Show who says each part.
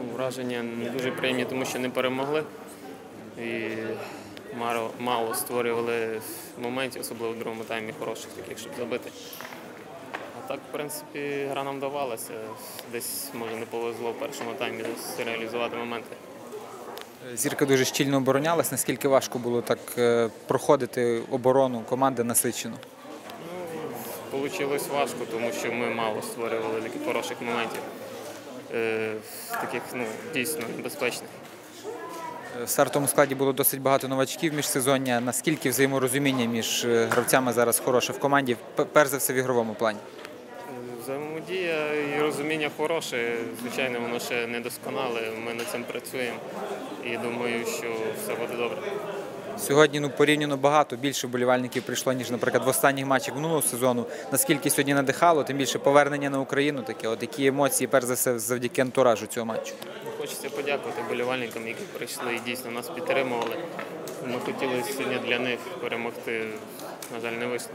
Speaker 1: Ну, враження не дуже приємні, тому що не перемогли. І мало, мало створювали моментів, особливо в другому таймі хороших, таких, щоб забити. А так, в принципі, гра нам давалася. Десь, може, не повезло в першому таймі реалізувати моменти.
Speaker 2: Зірка дуже щільно оборонялась. Наскільки важко було так е, проходити оборону команди насичену?
Speaker 1: Получилось важко, тому що ми мало створювали таких хороших моментів. Е, таких ну, дійсно небезпечних.
Speaker 2: Е, В стартовому складі було досить багато новачків міжсезоння. Наскільки взаєморозуміння між е, гравцями зараз хороше в команді, перш за все в ігровому плані?
Speaker 1: Взаємодія і розуміння хороше. Звичайно, воно ще не досконале. Ми над цим працюємо і думаю, що все буде добре.
Speaker 2: Сьогодні ну порівняно багато більше вболівальників прийшло, ніж, наприклад, в останніх матчах минулого сезону. Наскільки сьогодні надихало, тим більше повернення на Україну таке. От які емоції, перш за все, завдяки антуражу цього матчу.
Speaker 1: Хочеться подякувати болівальникам, які прийшли і дійсно нас підтримували. Ми хотіли сьогодні для них перемогти. На жаль, не вийшло.